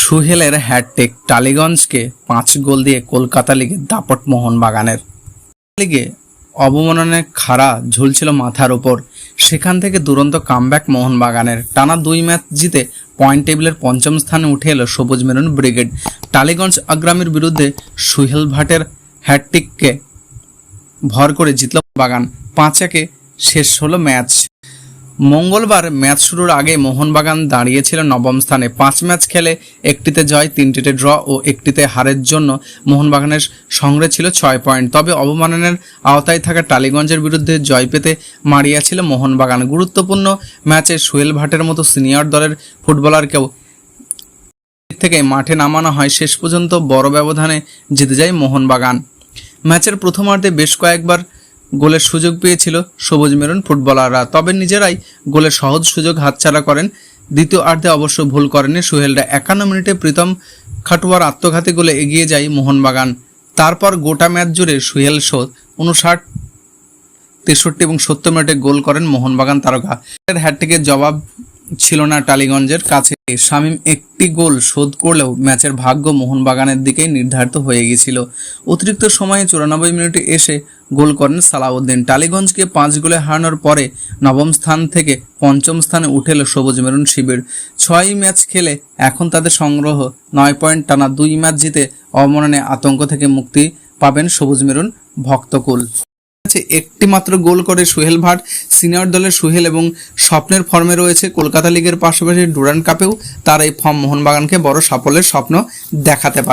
সুহেলের hat trick টালিগঞ্জকে পাঁচ গোল দিয়ে কলকাতা লিগে দাপট মোহন বাগানের লিগে অবমাননায় খাড়া ঝুলছিল মাথার ওপর সেখান থেকে দুরন্ত কামব্যাক মোহনবাগানের। টানা দুই ম্যাচ জিতে পয়েন্ট টেবিলের পঞ্চম স্থানে উঠে এলো সবুজ মেরুন ব্রিগেড। টালিগঞ্জ আগ্রামের বিরুদ্ধে সুহেল ভাটের হ্যাটট্রিককে ভর করে জিতল বাগান। পাঁচ একে শেষ হলো ম্যাচ। মঙ্গলবার ম্যাচ শুরুর আগে মোহনবাগান দাঁড়িয়েছিল নবম স্থানে। পাঁচ ম্যাচ খেলে একটিতে জয়, তিনটিতে ড্র ও একটিতে হারের জন্য মোহনবাগানের সংগ্রহে ছিল ছয় পয়েন্ট। তবে অবমাননের আওতায় থাকা টালিগঞ্জের বিরুদ্ধে জয় পেতে মারিয়াছিল মোহনবাগান। গুরুত্বপূর্ণ ম্যাচে সোহেল ভাটের মতো সিনিয়র দলের ফুটবলারকেও থেকে মাঠে নামানো হয়। শেষ পর্যন্ত বড় ব্যবধানে জিতে যায় মোহনবাগান। ম্যাচের প্রথমার্ধে বেশ কয়েকবার গোলের সুযোগ পেয়েছিল সবুজ মেরুন ফুটবলাররা। তবে নিজেরাই গোলের সহজ সুযোগ হাতছাড়া করেন। দ্বিতীয় আর্ধে অবশ্য ভুল করেনি সুহেলরা। একান্ন মিনিটে প্রীতম খাটুয়ার আত্মঘাতী গোলে এগিয়ে যায় মোহনবাগান। তারপর গোটা ম্যাচ জুড়ে সুহেল শোধ উনষাট, তেষট্টি এবং সত্তর মিনিটে গোল করেন মোহনবাগান তারকা। এর জবাব ছিল না টালিগঞ্জের কাছে। শামীম একটি গোল শোধ করলেও ম্যাচের ভাগ্য মোহনবাগানের দিকেই নির্ধারিত হয়ে গিয়েছিল। অতিরিক্ত সময়ে চুরানব্বই মিনিটে এসে গোল করেন সালাউদ্দিন। টালিগঞ্জকে পাঁচ গোলে হারানোর পরে নবম স্থান থেকে পঞ্চম স্থানে উঠে এলো সবুজ মেরুন শিবির। ছয় ম্যাচ খেলে এখন তাদের সংগ্রহ নয় পয়েন্ট টানা দুই ম্যাচ জিতে অবমাননে আতঙ্ক থেকে মুক্তি পাবেন সবুজ মেরুন ভক্তকুল। আছে একটি মাত্র গোল করে সুহেল ভাট, সিনিয়র দলের সুহেল এবং স্বপ্নের ফর্মে রয়েছে কলকাতা লিগের পাশাপাশি ডুরান্ড কাপেও তার এই ফর্ম মোহনবাগানকে বড় সাফল্যের স্বপ্ন দেখাতে পারে।